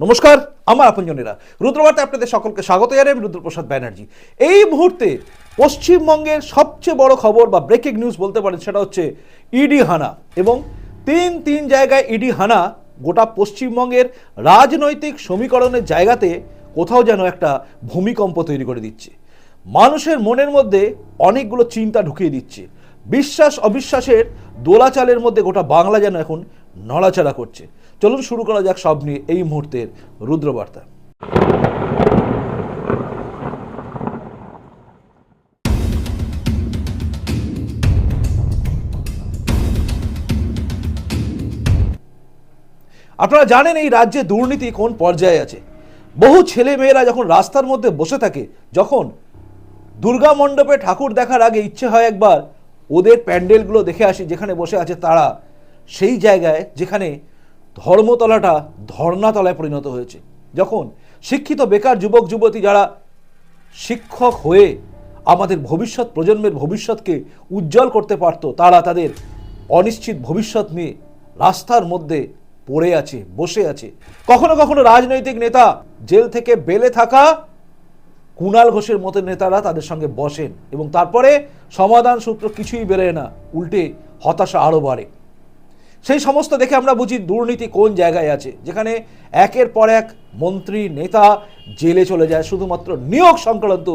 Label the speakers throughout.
Speaker 1: নমস্কার, আমার আপনজনেরা। রুদ্রবার্তে আপনাদের সকলকে স্বাগত জানাই আমি রুদ্রপ্রসাদ ব্যানার্জি। এই মুহূর্তে পশ্চিমবঙ্গের সবচেয়ে বড় খবর বা ব্রেকিং নিউজ বলতে পারেন সেটা হচ্ছে ইডি হানা এবং তিন তিন জায়গায় ইডি হানা গোটা পশ্চিমবঙ্গের রাজনৈতিক সমীকরণের জায়গাতে কোথাও যেন একটা ভূমিকম্প তৈরি করে দিচ্ছে। মানুষের মনের মধ্যে অনেকগুলো চিন্তা ঢুকিয়ে দিচ্ছে। বিশ্বাস অবিশ্বাসের দোলাচালের মধ্যে গোটা বাংলা যেন এখন নড়াচড়া করছে। চলুন শুরু করা যাক সব নিয়ে এই মুহূর্তের রুদ্রবার্তা। আপনারা জানেন এই রাজ্যে দুর্নীতি কোন পর্যায়ে আছে? বহু ছেলে মেয়েরা যখন রাস্তার মধ্যে বসে থাকে, যখন দুর্গা মণ্ডপে ঠাকুর দেখার আগে ইচ্ছে হয় একবার ওদের প্যান্ডেলগুলো দেখে আসি, যেখানে বসে আছে তারা, সেই জায়গায়, যেখানে ধর্মতলাটা ধর্নাতলায় পরিণত হয়েছে। যখন শিক্ষিত বেকার যুবক, যুবতী যারা শিক্ষক হয়ে আমাদের ভবিষ্যৎ প্রজন্মের ভবিষ্যৎকে উজ্জ্বল করতে পারত, তারা তাদের অনিশ্চিত ভবিষ্যৎ নিয়ে রাস্তার মধ্যে পড়ে আছে, বসে আছে। কখনো কখনো রাজনৈতিক নেতা জেল থেকে বেলে থাকা কুণাল ঘোষের মতো নেতারা তাদের সঙ্গে বসেন এবং তারপরে সমাধান সূত্র কিছুই বেরোয় না, উল্টে হতাশা আরও বাড়ে। সেই সমস্ত দেখে আমরা বুঝি দুর্নীতি কোন জায়গায় আছে, যেখানে একের পর এক মন্ত্রী, নেতা জেলে চলে যায়, শুধুমাত্র নিয়োগ সংক্রান্ত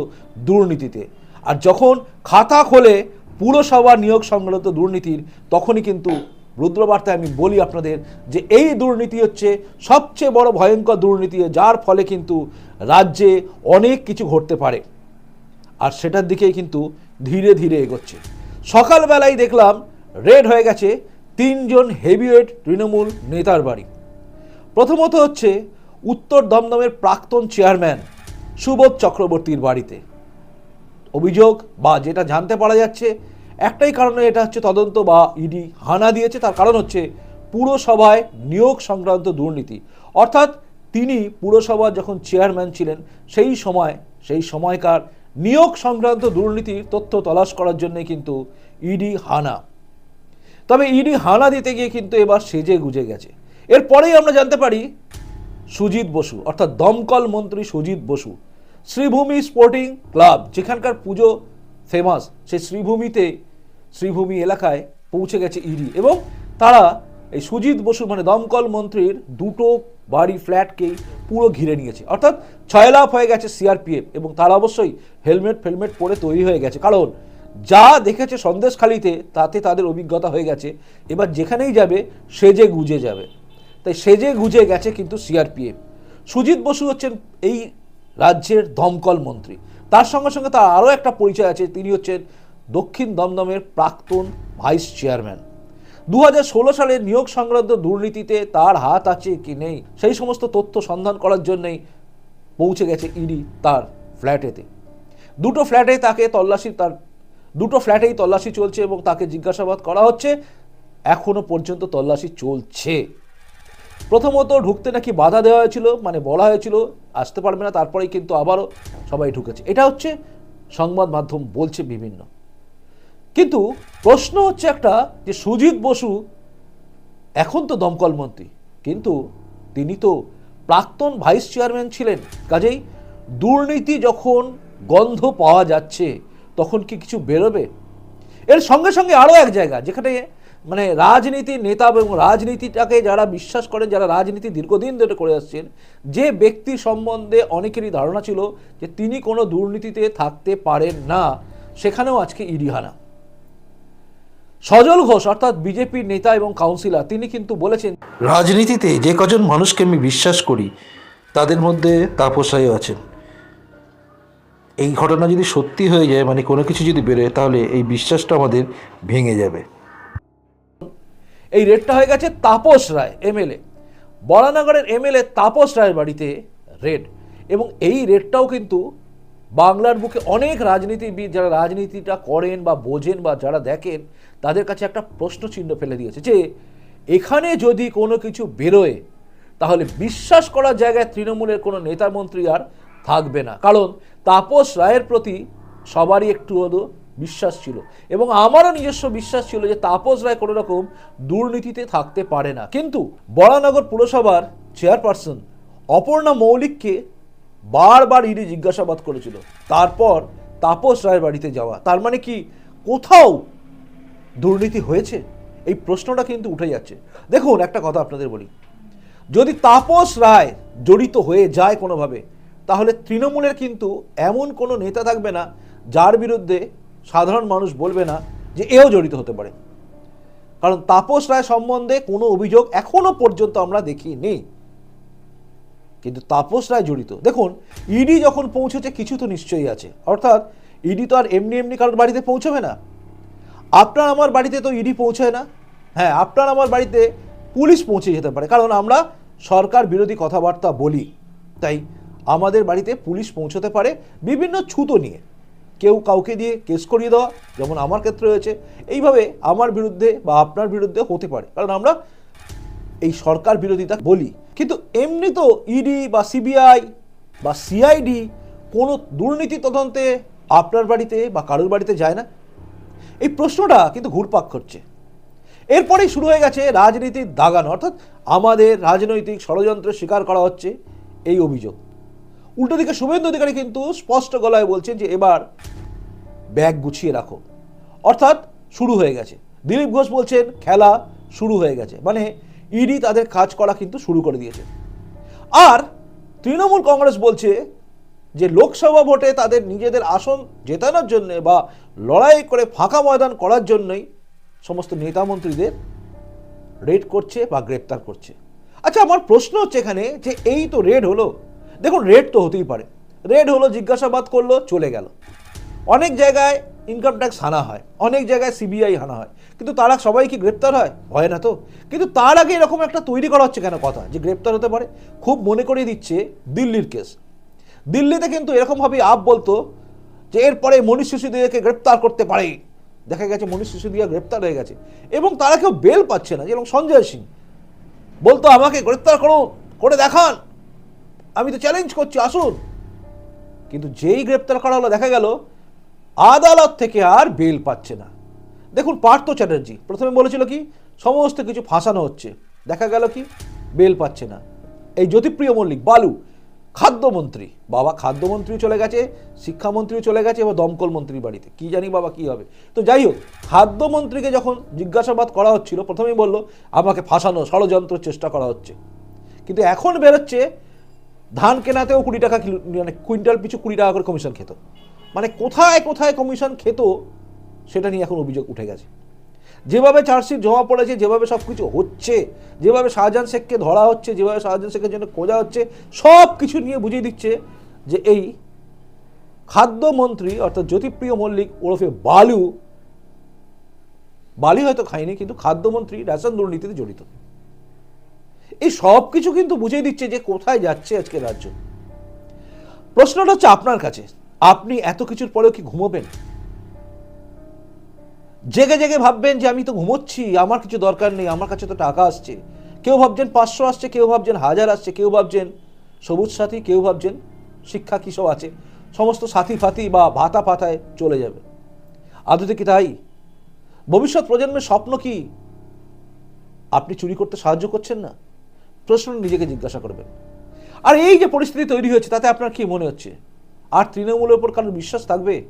Speaker 1: দুর্নীতিতে। আর যখন খাতা খোলে পুরসভা নিয়োগ সংক্রান্ত দুর্নীতির, তখনই কিন্তু রুদ্রবার্তায় আমি বলি আপনাদের যে এই দুর্নীতি হচ্ছে সবচেয়ে বড় ভয়ঙ্কর দুর্নীতি, যার ফলে কিন্তু রাজ্যে অনেক কিছু ঘটতে পারে। আর সেটার দিকেই কিন্তু ধীরে ধীরে এগোচ্ছে। সকালবেলায় দেখলাম রেড হয়ে গেছে তিনজন হেভিওয়েট তৃণমূল নেতার বাড়ি। প্রথমত হচ্ছে উত্তর দমদমের প্রাক্তন চেয়ারম্যান সুবোধ চক্রবর্তীর বাড়িতে। অভিযোগ বা যেটা জানতে পারা যাচ্ছে, একটাই কারণে এটা হচ্ছে তদন্ত বা ইডি হানা দিয়েছে, তার কারণ হচ্ছে পুরসভায় নিয়োগ সংক্রান্ত দুর্নীতি। অর্থাৎ তিনি পুরসভার যখন চেয়ারম্যান ছিলেন, সেই সময়, সেই সময়কার নিয়োগ সংক্রান্ত দুর্নীতির তথ্য তলাশ করার জন্যে কিন্তু ইডি হানা। তবে ইডি হানা দিতে গিয়ে কিন্তু এবার সেজে গুজে গেছে। এরপরেই আমরা জানতে পারি সুজিত বসু, অর্থাৎ দমকল মন্ত্রী সুজিত বসু, শ্রীভূমি স্পোর্টিং ক্লাব, যেখানকার পুজো ফেমাস সেই শ্রীভূমিতে, শ্রীভূমি এলাকায় পৌঁছে গেছে ইডি এবং তারা এই সুজিত বসু মানে দমকল মন্ত্রীর দুটো বাড়ি ফ্ল্যাটকেই পুরো ঘিরে নিয়েছে। অর্থাৎ ছয়লাভ হয়ে গেছে সিআরপিএফ এবং তারা অবশ্যই হেলমেট ফেলমেট পরে তৈরি হয়ে গেছে। কারণ যা দেখেছে সন্দেশখালিতে, তাতে তাদের অভিজ্ঞতা হয়ে গেছে। এবার যেখানেই যাবে, সেজে গুজে যাবে। তাই সেজে গুজে গেছে কিন্তু সিআরপিএফ। সুজিত বসু হচ্ছেন এই রাজ্যের দমকল মন্ত্রী। তার সঙ্গে সঙ্গে তার আরও একটা পরিচয় আছে। তিনি হচ্ছেন দক্ষিণ দমদমের প্রাক্তন ভাইস চেয়ারম্যান। দু হাজার ষোলো সালে নিয়োগ সংক্রান্ত দুর্নীতিতে তার হাত আছে কি নেই, সেই সমস্ত তথ্য সন্ধান করার জন্যেই পৌঁছে গেছে ইডি তার ফ্ল্যাটেতে। দুটো ফ্ল্যাটে তাকে তল্লাশি, তার দুটো ফ্ল্যাটেই তল্লাশি চলছে এবং তাকে জিজ্ঞাসাবাদ করা হচ্ছে। এখনও পর্যন্ত তল্লাশি চলছে। প্রথমত ঢুকতে নাকি বাধা দেওয়া হয়েছিল মানে বলা হয়েছিল, আসতে পারবে না, তারপরেই কিন্তু আবারও সবাই ঢুকেছে। এটা হচ্ছে সংবাদ মাধ্যম বলছে বিভিন্ন। কিন্তু প্রশ্ন হচ্ছে একটা যে সুজিত বসু এখন তো দমকল মন্ত্রী, কিন্তু তিনি তো প্রাক্তন ভাইস চেয়ারম্যান ছিলেন। কাজেই দুর্নীতি যখন গন্ধ পাওয়া যাচ্ছে তখন কি কিছু বেরোবে? এর সঙ্গে সঙ্গে আরও এক জায়গা, যেখানে মানে রাজনীতির নেতা এবং রাজনীতিটাকে যারা বিশ্বাস করেন, যারা রাজনীতি দীর্ঘদিন ধরে করে আসছেন, যে ব্যক্তি সম্বন্ধে অনেকেরই ধারণা ছিল যে তিনি কোনো দুর্নীতিতে থাকতে পারেন না। সেখানেও আজকে ইডি হানা। সজল ঘোষ, অর্থাৎ বিজেপির নেতা এবং কাউন্সিলর, তিনি কিন্তু বলেছেন,
Speaker 2: রাজনীতিতে যে কজন মানুষকে আমি বিশ্বাস করি, তাদের মধ্যে তাপসাই আছেন। এই ঘটনা যদি সত্যি হয়ে যায় মানে কোনো কিছু যদি বেরোয়, তাহলে এই বিশ্বাসটা আমাদের ভেঙে যাবে।
Speaker 1: এই রেডটা হয়ে গেছে তাপস রায়, এমএলএ। বরানগরের এমএলএ তাপস রায়ের বাড়িতে রেড। এবং এই রেডটাও কিন্তু বাংলার বুকে অনেক রাজনীতিবিদ, যারা রাজনীতিটা করেন বা বোঝেন বা যারা দেখেন, তাদের কাছে একটা প্রশ্ন চিহ্ন ফেলে দিয়েছে যে, এখানে যদি কোনো কিছু বেরোয়, তাহলে বিশ্বাস করার জায়গায় তৃণমূলের কোনো নেতা মন্ত্রী আর থাকবে না। কারণ তাপস রায়ের প্রতি সবারই একটু হলেও বিশ্বাস ছিল এবং আমারও নিজস্ব বিশ্বাস ছিল যে তাপস রায় কোনো রকম দুর্নীতিতে থাকতে পারে না। কিন্তু বরানগর পুরসভার চেয়ারপারসন অপর্ণা মৌলিককে বারবার ইডি জিজ্ঞাসাবাদ করেছিল। তারপর তাপস রায়ের বাড়িতে যাওয়া। তার মানে কি কোথাও দুর্নীতি হয়েছে? এই প্রশ্নটা কিন্তু উঠে যাচ্ছে। দেখুন, একটা কথা আপনাদের বলি। যদি তাপস রায় জড়িত হয়ে যায় কোনোভাবে তাহলে তৃণমূলের কিন্তু এমন কোনো নেতা থাকবে না যার বিরুদ্ধে সাধারণ মানুষ বলবে না যে এও জড়িত হতে পারে। কারণ তাপস রায় সম্বন্ধে কোনো অভিযোগ এখনও পর্যন্ত আমরা দেখিনি। কিন্তু তাপস রায় জড়িত। দেখুন, ইডি যখন পৌঁছেছে, কিছু তো নিশ্চয়ই আছে। অর্থাৎ, ইডি তো আর এমনি এমনি কারোর বাড়িতে পৌঁছবে না। আপনার আমার বাড়িতে তো ইডি পৌঁছায় না। হ্যাঁ আপনার আমার বাড়িতে পুলিশ পৌঁছে যেতে পারে। কারণ আমরা সরকার বিরোধী কথাবার্তা বলি। তাই আমাদের বাড়িতে পুলিশ পৌঁছতে পারে বিভিন্ন ছুতো নিয়ে। কেউ কাউকে দিয়ে কেস করিয়ে দেওয়া, যেমন আমার ক্ষেত্রে হয়েছে। এইভাবে আমার বিরুদ্ধে বা আপনার বিরুদ্ধে হতে পারে। কারণ আমরা এই সরকার বিরোধিতা বলি। কিন্তু এমনি তো ইডি বা সিবিআই বা সিআইডি কোনো দুর্নীতি তদন্তে আপনার বাড়িতে বা কারোর বাড়িতে যায় না। এই প্রশ্নটা কিন্তু ঘুরপাক করছে এরপরেই শুরু হয়ে গেছে রাজনীতির দাগানো। অর্থাৎ আমাদের রাজনৈতিক ষড়যন্ত্র শিকার করা হচ্ছে এই অভিযোগ। উল্টো দিকে শুভেন্দু অধিকারী কিন্তু স্পষ্ট গলায় বলছেন যে এবার ব্যাগ গুছিয়ে রাখো। অর্থাৎ শুরু হয়ে গেছে। দিলীপ ঘোষ বলছেন, খেলা শুরু হয়ে গেছে। মানে ইডি তাদের কাজ করা কিন্তু শুরু করে দিয়েছে। আর তৃণমূল কংগ্রেস বলছে যে লোকসভা ভোটে তাদের নিজেদের আসন জেতানোর জন্য বা লড়াই করে ফাঁকা ময়দান করার জন্যই সমস্ত নেতা মন্ত্রীদের রেড করছে বা গ্রেপ্তার করছে। আচ্ছা আমার প্রশ্ন হচ্ছে এখানে যে এই তো রেড হলো। দেখুন রেড তো হতেই পারে। রেড হলো, জিজ্ঞাসাবাদ করল, চলে গেল। অনেক জায়গায় ইনকাম ট্যাক্স হানা হয়। অনেক জায়গায় সিবিআই হানা হয়। কিন্তু তারা সবাই কি গ্রেপ্তার হয়? হয় না তো? কিন্তু তার আগে এরকম একটা তৈরি করা হচ্ছে কেন কথা? যে গ্রেপ্তার হতে পারে। খুব মনে করিয়ে দিচ্ছে দিল্লির কেস। দিল্লিতে কিন্তু এরকমভাবে আপ বলতো যে, এরপরে মনীষ সিসোদিয়াকে গ্রেপ্তার করতে পারে। দেখা গেছে, মনীষ সিসোদিয়া গ্রেপ্তার হয়ে গেছে। এবং তারা কেউ বেল পাচ্ছে না। যেরকম সঞ্জয় সিং বলতো, আমাকে গ্রেপ্তার করুন, করে দেখান। আমি তো চ্যালেঞ্জ করছি, আসুন। কিন্তু যেই গ্রেপ্তার করা হলো, দেখা গেল, আদালত থেকে আর বেল পাচ্ছে না। দেখুন, পার্থ চ্যাটার্জি, প্রথমে বলেছিল কি, সমস্ত কিছু ফাঁসানো হচ্ছে। দেখা গেল কি বেল পাচ্ছে না। এই জ্যোতিপ্রিয় মল্লিক, বালু, খাদ্যমন্ত্রী। বাবা খাদ্যমন্ত্রীও চলে গেছে শিক্ষামন্ত্রীও চলে গেছে, এবার দমকল মন্ত্রীর বাড়িতে। কি জানি বাবা কি হবে। তো যাই হোক, খাদ্যমন্ত্রীকে যখন জিজ্ঞাসাবাদ করা হচ্ছিল, প্রথমেই বলল, আমাকে ফাঁসানো ষড়যন্ত্র চেষ্টা করা হচ্ছে। কিন্তু এখন বেরোচ্ছে ধান কেনাতেও কুড়ি টাকা কিলো মানে কুইন্টাল পিছু কুড়ি টাকা করে কমিশন খেত। মানে কোথায় কোথায় কমিশন খেত, সেটা নিয়ে এখন অভিযোগ উঠে গেছে। যেভাবে চার্জশিট জমা পড়েছে, যেভাবে সব কিছু হচ্ছে, যেভাবে শাহজাহান শেখকে ধরা হচ্ছে, যেভাবে শাহজাহান শেখের জন্য খোঁজা হচ্ছে সব কিছু নিয়ে বুঝিয়ে দিচ্ছে যে এই খাদ্যমন্ত্রী অর্থাৎ জ্যোতিপ্রিয় মল্লিক ওরফে বালু, বালি হয়তো খায়নি, কিন্তু খাদ্যমন্ত্রী রেশন দুর্নীতিতে জড়িত। এই সব কিছু কিন্তু বুঝিয়ে দিচ্ছে যে কোথায় যাচ্ছে আজকে রাজ্য। প্রশ্নটা হচ্ছে আপনার কাছে, আপনি এত কিছুর পরেও কি ঘুমোবেন? জেগে জেগে ভাববেন যে আমি তো ঘুমোচ্ছি, আমার কিছু দরকার নেই, আমার কাছে তো টাকা আসছে। কেউ ভাবছেন পাঁচশো আসছে, কেউ ভাবছেন হাজার আসছে, কেউ ভাবছেন সবুজ সাথী, কেউ ভাবছেন শিক্ষা কী সব আছে। সমস্ত সাথী ফাথি বা ভাতা পাতায় চলে যাবে। আদতে কি তাই? ভবিষ্যৎ প্রজন্মের স্বপ্ন কি? আপনি চুরি করতে সাহায্য করছেন না? প্রশ্ন নিজেকে জিজ্ঞাসা করবেন। আর এই যে পরিস্থিতি তৈরি হয়েছে, তাতে আপনার কি মনে হচ্ছে? আর তৃণমূলের উপর কারোর বিশ্বাস থাকবে?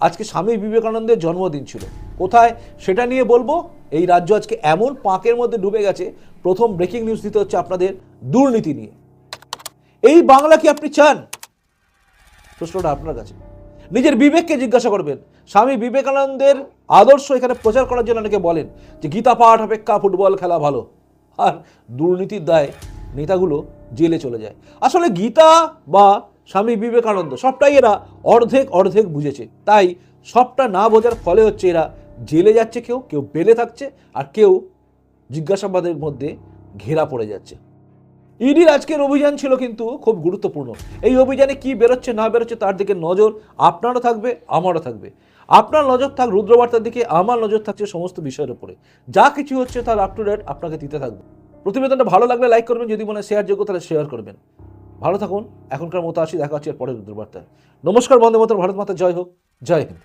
Speaker 1: আজকে স্বামী বিবেকানন্দের জন্মদিন ছিল। কোথায়? সেটা নিয়ে বলব, এই রাজ্য আজকে এমন পাঁকের মধ্যে ডুবে গেছে, প্রথম ব্রেকিং নিউজ দিতে হচ্ছে আপনাদের দুর্নীতি নিয়ে। এই বাংলা কি আপনি চান? প্রশ্নটা আপনার কাছে। নিজের বিবেককে জিজ্ঞাসা করবেন। স্বামী বিবেকানন্দের আদর্শ এখানে প্রচার করার জন্য অনেকে বলেন যে গীতা পাঠ, অপেক্ষা, ফুটবল খেলা ভালো। আর দুর্নীতির দায় নেতাগুলো জেলে চলে যায়। আসলে গীতা বা স্বামী বিবেকানন্দ সবটাই এরা অর্ধেক অর্ধেক বুঝেছে। তাই সবটা না বোঝার ফলে হচ্ছে এরা জেলে যাচ্ছে কেউ কেউ বেলে থাকছে আর কেউ জিজ্ঞাসাবাদের মধ্যে ঘেরা পড়ে যাচ্ছে। ইডির আজকের অভিযান ছিল কিন্তু খুব গুরুত্বপূর্ণ। এই অভিযানে কি বেরোচ্ছে না বেরোচ্ছে তার দিকে নজর আপনারও থাকবে, আমারও থাকবে। আপনার নজর থাক রুদ্রবার্তার দিকে, আমার নজর থাকছে সমস্ত বিষয়ের উপরে। যা কিছু হচ্ছে তার আপ টু ডেট আপনাকে দিতে থাকবে। প্রতিবেদনটা ভালো লাগলে লাইক করবেন, যদি মনে শেয়ার যোগ্য তাহলে শেয়ার করবেন। ভালো থাকুন, এখনকার মতো আসি, দেখা হচ্ছে এর পরের রুদ্রবার্তায়। নমস্কার বন্দে মাতরম, ভারত মাতা, জয় হোক, জয় হিন্দ।